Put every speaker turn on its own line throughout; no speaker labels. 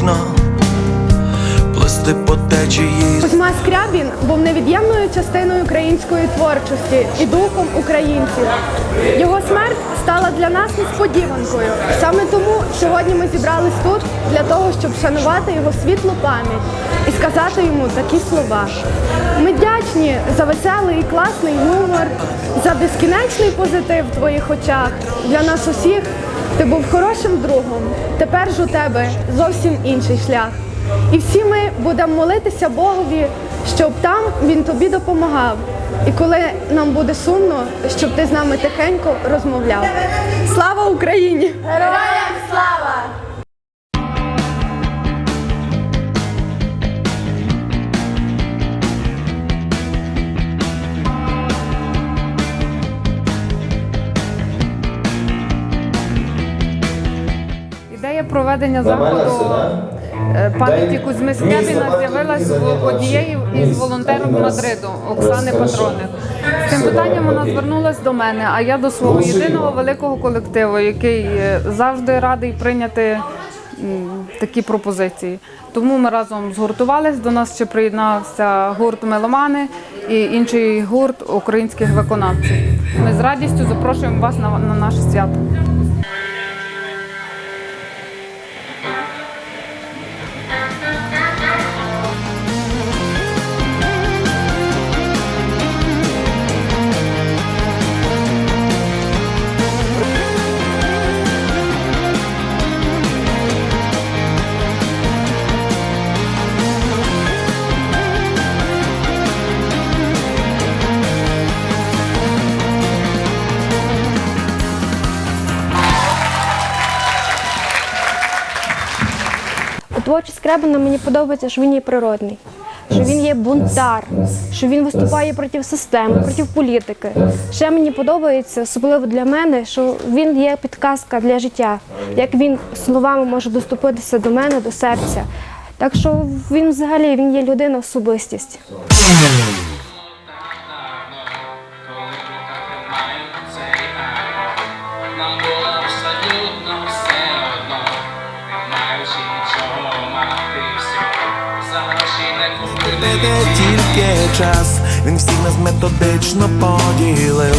так. Плисти по течії
Кузьма Скрябін був невід'ємною частиною української творчості і духом українців. Його смерть стала для нас несподіванкою. Саме тому сьогодні ми зібрались тут для того, щоб вшанувати його світлу пам'ять і сказати йому такі слова. Ми вдячні за веселий і класний гумор, за безкінечний позитив в твоїх очах. Для нас усіх ти був хорошим другом. Тепер ж у тебе зовсім інший шлях. І всі ми будемо молитися Богові, щоб там він тобі допомагав. І коли нам буде сумно, щоб ти з нами тихенько розмовляв. Слава Україні!
Героям слава!
Проведення заходу е, пам'яті Кузьми Скрябіна з'явилась в однієї із волонтерів Мадриду Оксани Патроник. З цим питанням вона звернулася до мене, а я до свого єдиного великого колективу, який е, завжди радий прийняти такі пропозиції. Тому ми разом згуртувались. До нас ще приєднався гурт Меломани і інший гурт українських виконавців. Ми з радістю запрошуємо вас на, на наше свято.
Творчість Скрябина мені подобається, що він є природний, що він є бунтар, що він виступає проти системи, проти політики. Ще мені подобається, особливо для мене, що він є підказка для життя, як він словами може доступитися до мене, до серця. Так що він взагалі він є людина особистість.
Купити.
Тільки час, він всіх нас методично поділив.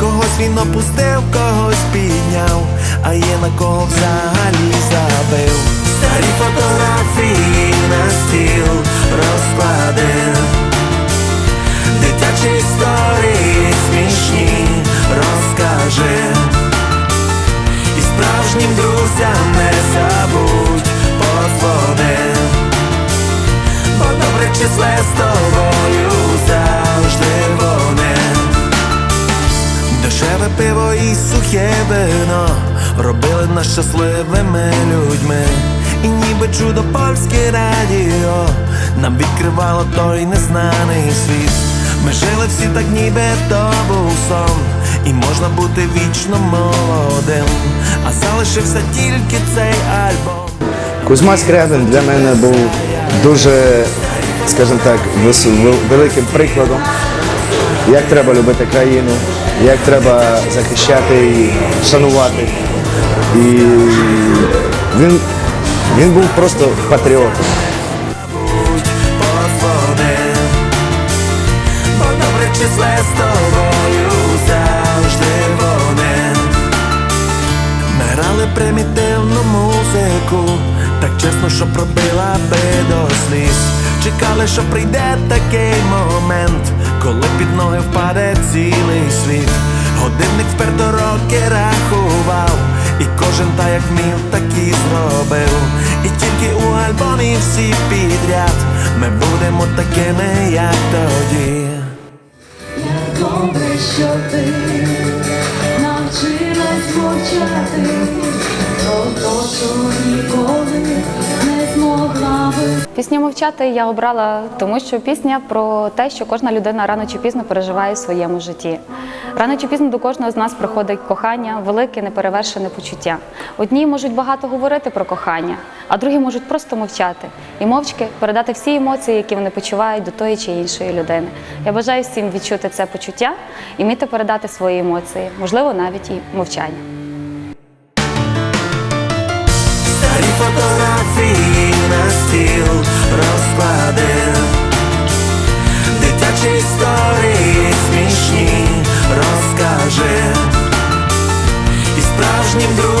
Когось він опустив, когось підняв, а є на кого взагалі забив. Старі фотографії на стіл числе з тобою завжди вони. Дешеве пиво і сухе вино робили нас щасливими людьми. І ніби чудо польське радіо нам відкривало той незнаний світ. Ми жили всі так, ніби то був сон, і можна бути вічно молодим, а залишився тільки цей альбом.
Кузьма Скрябин для мене був дуже, скажімо так, великим прикладом, як треба любити країну, як треба захищати і шанувати. І він, він був просто патріотом.
Ми грали примітивну музику, так чесно, що пробила би до сліз. Чекали, що прийде такий момент, коли під ноги впаде цілий світ. Годинник вперто роки рахував, і кожен та як вмів, так і зробив. І тільки у альбомі всі підряд ми будемо такими, як тоді.
Добре, що ти навчилась мовчати, то, ніколи.
Пісню мовчати я обрала, тому що пісня про те, що кожна людина рано чи пізно переживає в своєму житті. Рано чи пізно до кожного з нас приходить кохання, велике неперевершене почуття. Одні можуть багато говорити про кохання, а другі можуть просто мовчати і мовчки передати всі емоції, які вони почувають до тої чи іншої людини. Я бажаю всім відчути це почуття і вміти передати свої емоції, можливо, навіть і мовчання.